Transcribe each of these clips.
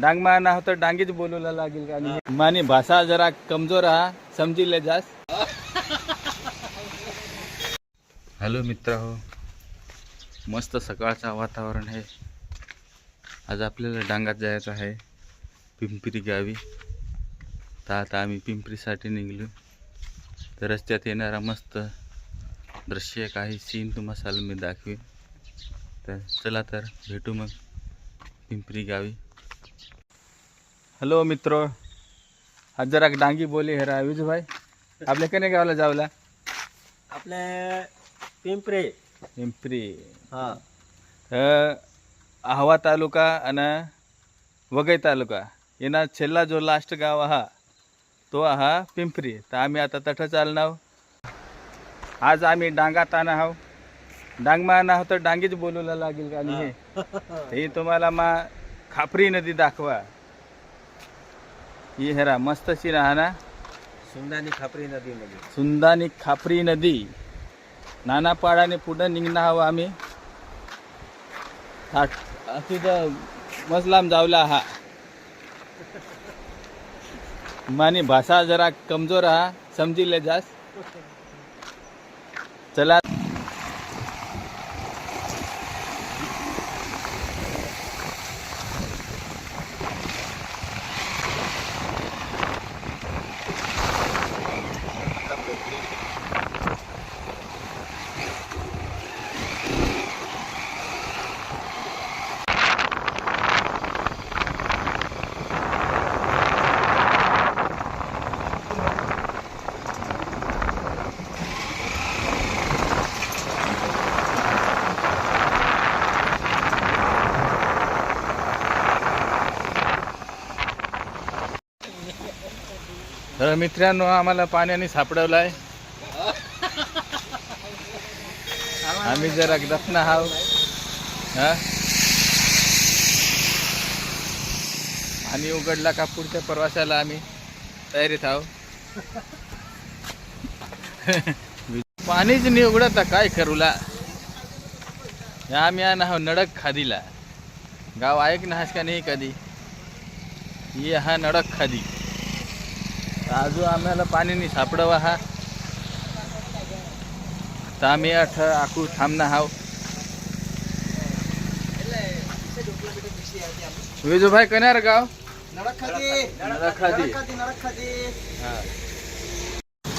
डांग मारना ना तर डांगीच बोलवला लागेल आणि माने भाषा जरा कमजोर हा समजील जास. हॅलो मित्र हो मस्त सकाळचं वातावरण आहे. आज आपल्याला डांगात जायचं आहे पिंपरी गावी. तर आता आम्ही पिंपरीसाठी निघलो. तर रस्त्यात येणारा मस्त दृश्य काही सीन तुम्हाला मी दाखवेन. तर चला तर भेटू मग पिंपरी गावी. हॅलो मित्र आज जरा डांगी बोली हे रावीज भाई. आपल्या कने गावाला जावला? आपले पिंपरे. पिंपरी. हा. आहवा तालुका आणि वगै तालुका येना छेल्ला जो लास्ट गाव हा तो हा पिंपरी. तर आम्ही आता तठ चालणार आज आम्ही डांगात आणा आहो डांग मारना हो तर डांगीच बोलवला लागेल आणि हे? हे. तुम्हाला मा खापरी नदी दाखवा. ही हेरा मस्त शी राहना सुंदानी खापरी नदीमध्ये सुंदानी खापरी नदी नाना पाडाने पुढं निघणार हवं आम्ही तिथं मसलाम जावला हा मानी भाषा जरा कमजोर हा समजील जास चला तर मित्रांनो आम्हाला पाण्याने सापडवलं आहे आम्ही जरा दफना हाव हा? आणि उघडला का पुढच्या प्रवासाला आम्ही तयारीत आहो पाणीच नाही उघडत काय करूला या आम्ही आण आहो नडक खादीला. गाव ऐक ना का नाही कधी. ये हा नडक खादी. आजू आम्हाला पाणीनी सापडवा हा. तर आम्ही अठ आखू थांबना हाव विजूभाई कन्यार गाव.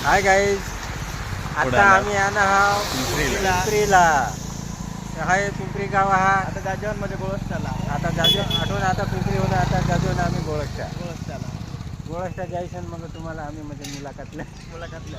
हाय गाईज आता. आम्ही आना आहोत पिंपरीला. हाय पिंपरी गाव हा. आता जाजवानमध्ये गोळसला आता जाजू आठवण आता पिंपरी होणं आता जाजून आम्ही गोळष्टा गोळष्टा जायचं मग तुम्हाला आम्ही म्हणजे मुलाखतल्या मुलाखतला